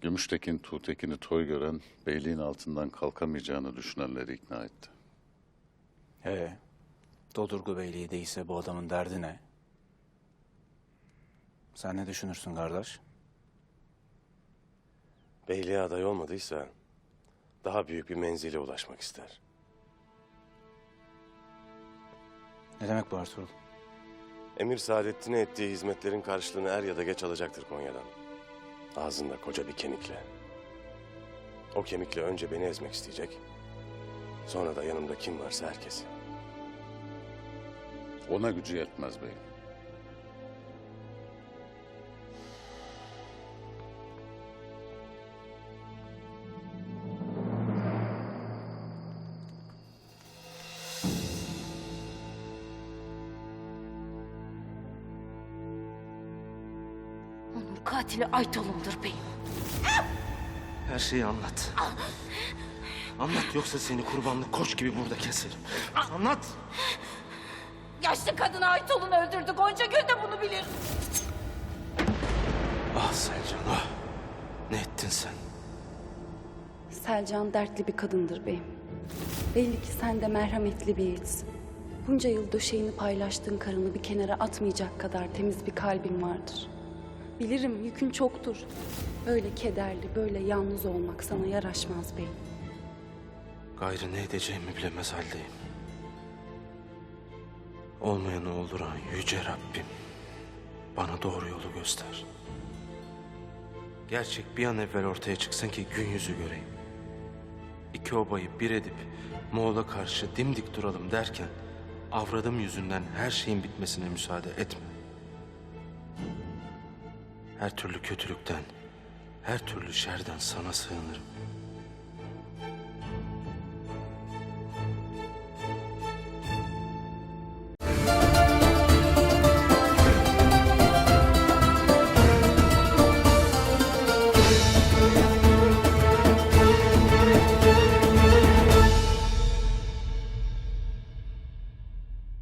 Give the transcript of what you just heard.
Gümüştekin Tuğtekin'i toy gören beyliğin altından kalkamayacağını düşünenleri ikna etti. He. Dodurgu Beyliği değilse bu adamın derdi ne? Sen ne düşünürsün kardeş? Beyliğe aday olmadıysa daha büyük bir menzile ulaşmak ister. Ne demek bu Ertuğrul? Emir Saadettin'e ettiği hizmetlerin karşılığını er ya da geç alacaktır Konya'dan. Ağzında koca bir kemikle. O kemikle önce beni ezmek isteyecek. Sonra da yanımda kim varsa herkesi. Ona gücü yetmez beyim. Katili Aytol'undur beyim. Her şeyi anlat. Anlat yoksa seni kurbanlık koç gibi burada keserim. Anlat. Yaşlı kadını Aytol'un öldürdü. Gonca Gül de bunu bilir. Ah Selcan ah. Ne ettin sen? Selcan dertli bir kadındır beyim. Belli ki sen de merhametli bir yiğitsin. Bunca yıl döşeğini paylaştığın karını bir kenara atmayacak kadar temiz bir kalbin vardır. Bilirim yükün çoktur. Böyle kederli, böyle yalnız olmak sana yaraşmaz beyim. Gayrı ne edeceğimi bilemez haldeyim. Olmayanı olduran yüce Rabbim. Bana doğru yolu göster. Gerçek bir an evvel ortaya çıksın ki gün yüzü göreyim. İki obayı bir edip Moğol'a karşı dimdik duralım derken avradım yüzünden her şeyin bitmesine müsaade etme. Her türlü kötülükten, her türlü şerden sana sığınırım.